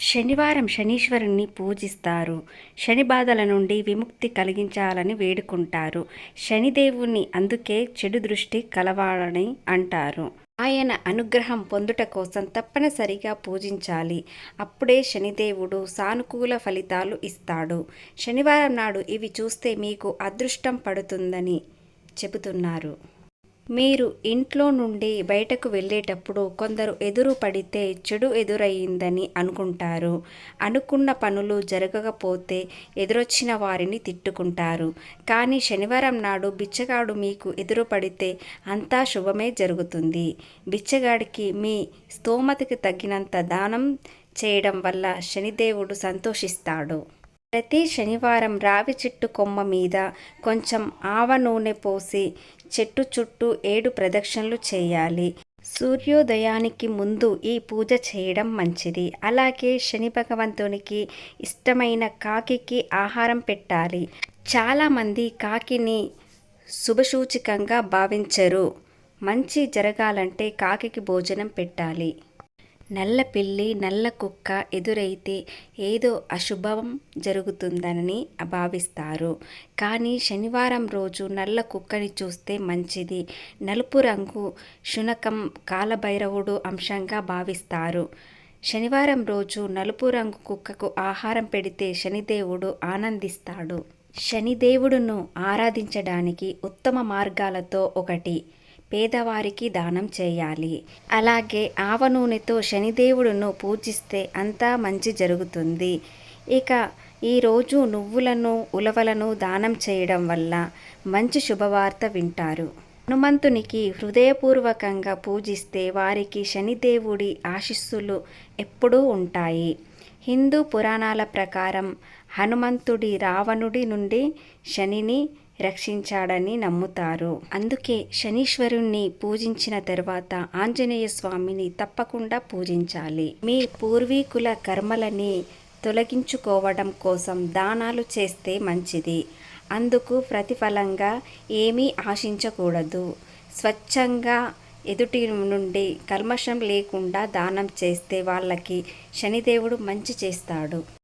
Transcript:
శనివారం శనీశ్వరుణ్ణి పూజిస్తారు. శని బాధల నుండి విముక్తి కలిగించాలని వేడుకుంటారు. శనిదేవుణ్ణి అందుకే చెడు దృష్టి కలవాలని అంటారు. ఆయన అనుగ్రహం పొందుట కోసం తప్పనిసరిగా పూజించాలి. అప్పుడే శనిదేవుడు సానుకూల ఫలితాలు ఇస్తాడు. శనివారం నాడు ఇవి చూస్తే మీకు అదృష్టం పడుతుందని చెబుతున్నారు. మీరు ఇంట్లో నుండి బయటకు వెళ్ళేటప్పుడు కొందరు ఎదురు పడితే చెడు ఎదురయ్యిందని అనుకుంటారు. అనుకున్న పనులు జరగకపోతే ఎదురొచ్చిన వారిని తిట్టుకుంటారు. కానీ శనివారం నాడు బిచ్చగాడు మీకు ఎదురు పడితే అంతా శుభమే జరుగుతుంది. బిచ్చగాడికి మీ స్తోమతకి తగినంత దానం చేయడం వల్ల శనిదేవుడు సంతోషిస్తాడు. ప్రతి శనివారం రావి చెట్టు కొమ్మ మీద కొంచెం ఆవ నూనె పోసి చెట్టు చుట్టూ ఏడు ప్రదక్షిణలు చేయాలి. సూర్యోదయానికి ముందు ఈ పూజ చేయడం మంచిది. అలాగే శని భగవంతునికి ఇష్టమైన కాకికి ఆహారం పెట్టాలి. చాలామంది కాకిని శుభసూచికంగా భావించరు. మంచి జరగాలంటే కాకికి భోజనం పెట్టాలి. నల్ల పిల్లి నల్ల కుక్క ఎదురైతే ఏదో అశుభం జరుగుతుందని భావిస్తారు. కానీ శనివారం రోజు నల్ల కుక్కని చూస్తే మంచిది. నలుపు రంగు శునకం కాలభైరవుడు అంశంగా భావిస్తారు. శనివారం రోజు నలుపు రంగు కుక్కకు ఆహారం పెడితే శనిదేవుడు ఆనందిస్తాడు. శనిదేవుడును ఆరాధించడానికి ఉత్తమ మార్గాలతో ఒకటి పేదవారికి దానం చేయాలి. అలాగే ఆవ నూనెతో శనిదేవుడును పూజిస్తే అంతా మంచి జరుగుతుంది. ఇక ఈరోజు నువ్వులను ఉలవలను దానం చేయడం వల్ల మంచి శుభవార్త వింటారు. హనుమంతునికి హృదయపూర్వకంగా పూజిస్తే వారికి శనిదేవుడి ఆశీస్సులు ఎప్పుడూ ఉంటాయి. హిందూ పురాణాల ప్రకారం హనుమంతుడి రావణుడి నుండి శనిని రక్షించాడని నమ్ముతారు. అందుకే శనీశ్వరుణ్ణి పూజించిన తర్వాత ఆంజనేయ స్వామిని తప్పకుండా పూజించాలి. మీ పూర్వీకుల కర్మలని తొలగించుకోవడం కోసం దానాలు చేస్తే మంచిది. అందుకు ప్రతిఫలంగా ఏమీ ఆశించకూడదు. స్వచ్ఛంగా ఎదుటి నుండి కల్మషం లేకుండా దానం చేస్తే వాళ్ళకి శనిదేవుడు మంచి చేస్తాడు.